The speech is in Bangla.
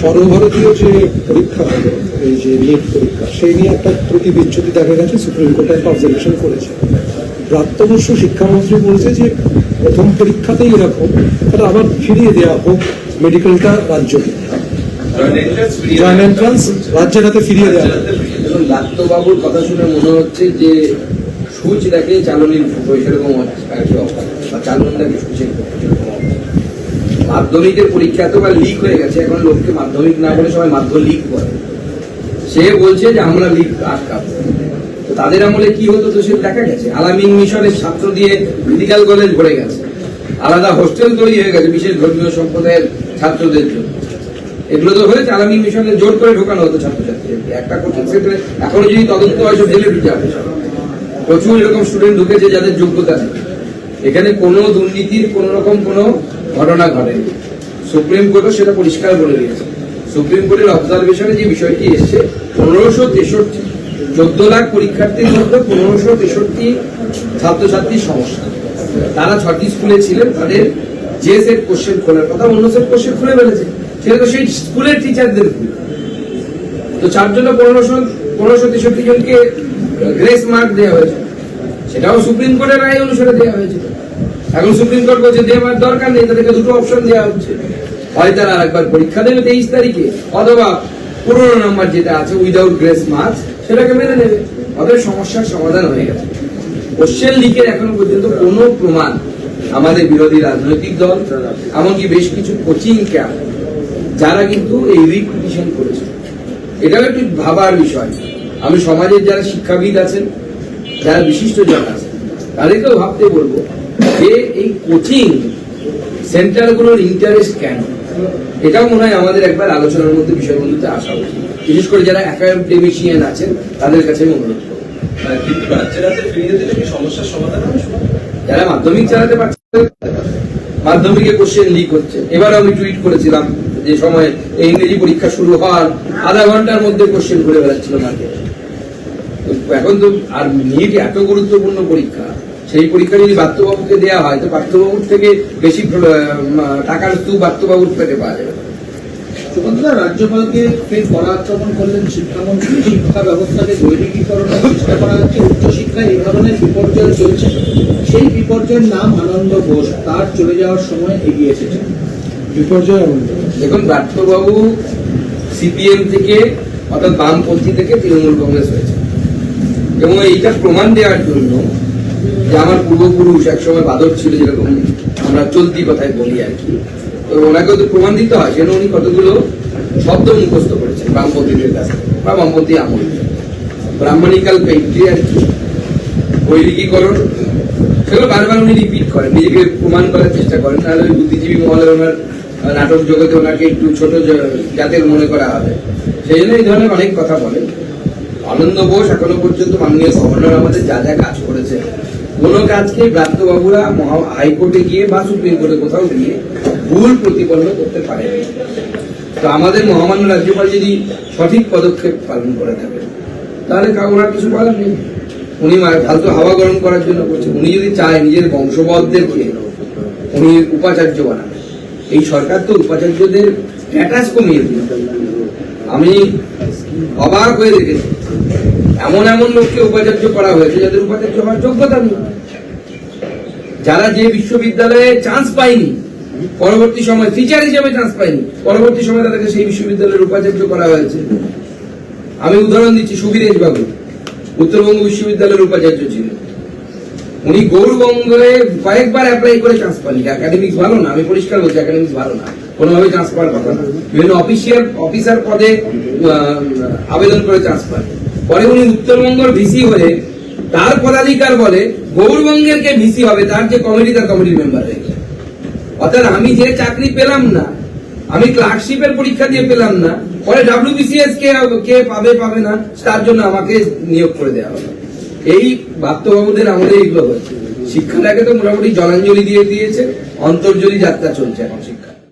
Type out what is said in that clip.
সর্বভারতীয় যে পরীক্ষা হলো, এই যে নিট পরীক্ষা সেই নিয়ে একটা ত্রুটি বিচ্ছুতি দেখা গেছে সুপ্রিম কোর্টে একটা অবজারভেশন করেছে প্রাপ্তবর্ষ শিক্ষামন্ত্রী বলছে যে প্রথম পরীক্ষাতেই এরকম তাহলে আবার ফিরিয়ে দেওয়া হোক মেডিকেলটা রাজ্যকে জয়েন্ট এন্ট্রান্স রাজ্যের হাতে ফিরিয়ে দেওয়া। এবং ডাক্তারবাবুর কথা শুনে মনে হচ্ছে যে সুচ দেখে চালনির সেরকম হচ্ছে আর কি অবস্থা বা চালন দেখে সুচের। মাধ্যমিকের পরীক্ষা এতবার লিক হয়ে গেছে, এখন লোককে মাধ্যমিক না বলে সবাই মাধ্যমিক লিক করে। সে বলছে যে আমরা লিক আটকাবো। তাদের আমলে কি হতো তো সে দেখা গেছে, আলামিন মিশনের ছাত্র দিয়ে মেডিকেল কলেজ ভরে গেছে। আলাদা হোস্টেল তৈরি হয়ে গেছে বিশেষ ধর্মীয় সম্প্রদায়ের ছাত্রদের জন্য। এগুলো তো হয়েছে আলামী মিশনে জোর করে ঢোকানো হতো ছাত্রছাত্রীদেরকে একটা কোচিং সেন্টারে এখনও যদি তদন্ত হয় সব জেলে যাবে প্রচুর এরকম স্টুডেন্ট ঢুকেছে যাদের যোগ্যতা নেই। এখানে কোনো দুর্নীতির কোন রকম কোনো ঘটনা ঘটেনি সুপ্রিম কোর্টও সেটা পরিষ্কার বলে দিয়েছে। সুপ্রিম কোর্টের অবজারভেশনে যে বিষয়টি এসছে, পনেরোশো তেষট্টি, চোদ্দ লাখ পরীক্ষার্থীর মধ্যে পনেরোশো তেষট্টি ছাত্রছাত্রীর সমস্যা। তারা ছটি স্কুলে ছিলেন, তাদের যে সেট কোশ্চেন খোলার কথা অন্য সেট কোশ্চেন খুলে ফেলেছে। সেটা তো সেই স্কুলের টিচারদের ভুল। তো চার জন্য পনেরোশো পনেরোশো তেষট্টি জনকে গ্রেস মার্ক দেওয়া হয়েছে। সেটাও সুপ্রিম কোর্টের রায় অনুসারে দেওয়া হয়েছিল এখন সুপ্রিম কোর্ট বলছে দেওয়ার দরকার নেই, তাদেরকে দুটো অপশন দেওয়া হচ্ছে। হয় তারা আরেকবার পরীক্ষা দেবে তেইশ তারিখে, অথবা পুরোনো নাম্বার যেটা আছে উইদাউট গ্রেস মার্কস সেটাকে মেনে নেবে। ওদের সমস্যার সমাধান হয়ে গেছে। কোশ্চেন লিকের এখনও পর্যন্ত কোনো প্রমাণ আমাদের বিরোধী রাজনৈতিক দল, এমনকি বেশ কিছু কোচিং ক্যাম্প যারা কিন্তু এই রিপিটিশন করেছে। এটাও একটু ভাবার বিষয়। আমি সমাজের যারা শিক্ষাবিদ আছেন, যারা বিশিষ্ট জন আছেন, তাদেরকেও ভাবতে বলব যে এই কোচিং সেন্টারগুলোর ইন্টারেস্ট কেন? এটাও মনে হয় আমাদের একবার আলোচনার মধ্যে বিষয়গুলোতে আসা উচিত। বিশেষ করে যারা একাডেমিশিয়ান আছেন তাদের কাছে আমি অনুরোধ করব। সমস্যার সমাধান যারা মাধ্যমিক চালাতে পারছে মাধ্যমিকে কোশ্চেন লিক হচ্ছে। এবার আমি টুইট করেছিলাম যে সময় এই ইংরেজি পরীক্ষা শুরু হওয়ার আধা ঘণ্টার মধ্যে কোশ্চেন ঘুরে বেড়াচ্ছিল মার্কেটে এখন তো আর নিট এত গুরুত্বপূর্ণ পরীক্ষা। সেই পরীক্ষা যদি বাত্যবাবুকে দেওয়া হয় তো বাত্যবাবুর থেকে বেশি টাকার স্তূপ বাত্যবাবুর পেটে পাওয়া যাবে। রাজ্যপালকে ফের কড়া আক্রমণ করলেন শিক্ষামন্ত্রী। শিক্ষা ব্যবস্থাকে দৈনিকীকরণের চেষ্টা করা হচ্ছে। উচ্চশিক্ষায় এই ধরনের বিপর্যয় চলছে। সেই বিপর্যয়ের নাম আনন্দ ঘোষ। তার চলে যাওয়ার সময় এগিয়ে এসেছে। বিপর্যয় দেখুন বাত্যবাবু সিপিএম থেকে অর্থাৎ বামপন্থী থেকে তৃণমূল কংগ্রেস হয়েছে। এবং এইটা প্রমাণ দেওয়ার জন্য যে আমার পূর্বপুরুষ একসময় বাদক ছিল যেরকম আমরা চলতি কথায় বলি আর কি। তো ওনাকে তো প্রমাণ দিতে হয়, সেজন্য উনি কতগুলো শব্দ মুখস্থ করেছেন বামপন্থীদের কাছে বা বামপন্থী আমল। ব্রাহ্মণিকাল পেন্ট্রি আর কি বৈরিকীকরণ সেগুলো বারবার উনি রিপিট করেন, নিজেকে প্রমাণ করার চেষ্টা করেন। তাহলে ওই বুদ্ধিজীবী মহলে ওনার নাটক জগতে ওনাকে একটু ছোট জাতের মনে করা হবে। সেই জন্য এই ধরনের অনেক কথা বলেন। আনন্দ বোস এখনও পর্যন্ত মাননীয় গভর্নর আমাদের যা যা কাজ করেছে কোনো কাজকে ব্রাত্যবাবুরা হাইকোর্টে গিয়ে বা সুপ্রিম কোর্টে কোথাও গিয়ে ভুল প্রতিপন্ন করতে পারেন তো আমাদের মহামান্য রাজ্যপাল যদি সঠিক পদক্ষেপ পালন করে থাকেন, তাহলে ওনার কিছু বলার নেই। উনি ফালতু হাওয়া গরম করার জন্য করছেন উনি যদি চায় নিজের বংশবদ্ধদেরকে উনি উপাচার্য বানান, এই সরকার তো উপাচার্যদের স্ট্যাটাস কমিয়ে দিল। আমি অবাক হয়ে দেখেছি। এমন এমন লোককে উপাচার্য করা হয়েছে যাদের উপাচার্য হওয়ার যোগ্যতা নেই। যারা যে বিশ্ববিদ্যালয়ে চান্স পায়নি, পরবর্তী সময় টিচার হিসেবে চান্স পায়নি, পরবর্তী সময় তাদেরকে সেই বিশ্ববিদ্যালয়ের উপাচার্য করা হয়েছে। আমি উদাহরণ দিচ্ছি সুবীরেশ বাবু, উত্তরবঙ্গ বিশ্ববিদ্যালয়ের উপাচার্য ছিলেন। উনি গৌরবঙ্গে কয়েকবার অ্যাপ্লাই করে চান্স পাননি। একাডেমিক্স ভালো না, আমি পরিষ্কার বলছি একাডেমিক্স ভালো না। কোনোভাবে চান্স পাওয়ার কথা না। বিভিন্ন অফিসিয়াল অফিসার পদে আবেদন করে চান্স পান পরে উনি উত্তরবঙ্গের ভিসি হয়ে তার পদাধিকার বলে গৌরবঙ্গের কে ভিসি হবে, তার যে কমিটি তার কমিটির মেম্বার হয়ে। অর্থাৎ আমি যে চাকরি পেলাম না, আমি ক্লার্কশিপের পরীক্ষা দিয়ে পেলাম না, পরে ডাব্লিউবিসিএস কে কে পাবে পাবে না, তার জন্য আমাকে নিয়োগ করে দেওয়া হলো। এই বাত্যবাবুদের আমাদের এইগুলো হয়েছে। শিক্ষাটাকে তো মোটামুটি জলাঞ্জলি দিয়ে দিয়েছে, অন্তর্জলি যাত্রা চলছে এখন